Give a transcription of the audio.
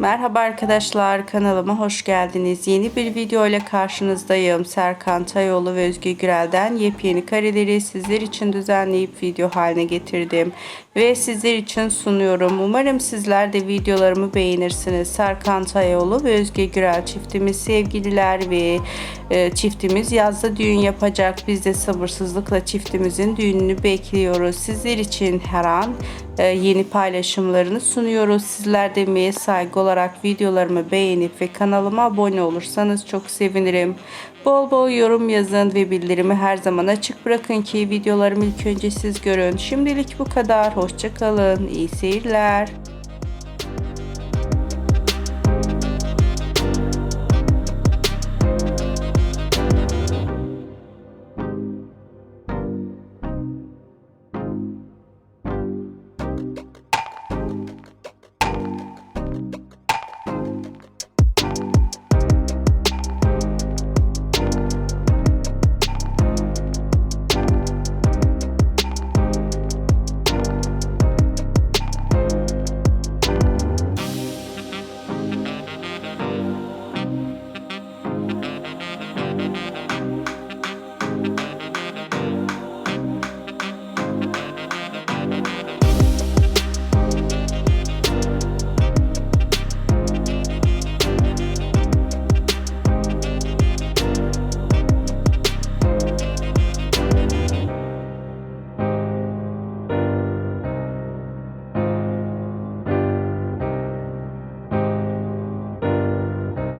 Merhaba arkadaşlar kanalıma hoş geldiniz. Yeni bir video ile karşınızdayım. Serkan Tayoğlu ve Özgü Gürel'den yepyeni kareleri sizler için düzenleyip video haline getirdim. Ve sizler için sunuyorum. Umarım sizler de videolarımı beğenirsiniz. Serkan Tayoğlu ve Özgü Gürel çiftimiz sevgililer ve e, çiftimiz yazda düğün yapacak. Biz de sabırsızlıkla çiftimizin düğününü bekliyoruz. Sizler için her an e, yeni paylaşımlarını sunuyoruz. Sizler de emeğe saygı olarak videolarımı beğenip ve kanalıma abone olursanız çok sevinirim. Bol bol yorum yazın ve bildirimi her zaman açık bırakın ki videolarımı ilk önce siz görün. Şimdilik bu kadar. Hoşçakalın. İyi seyirler.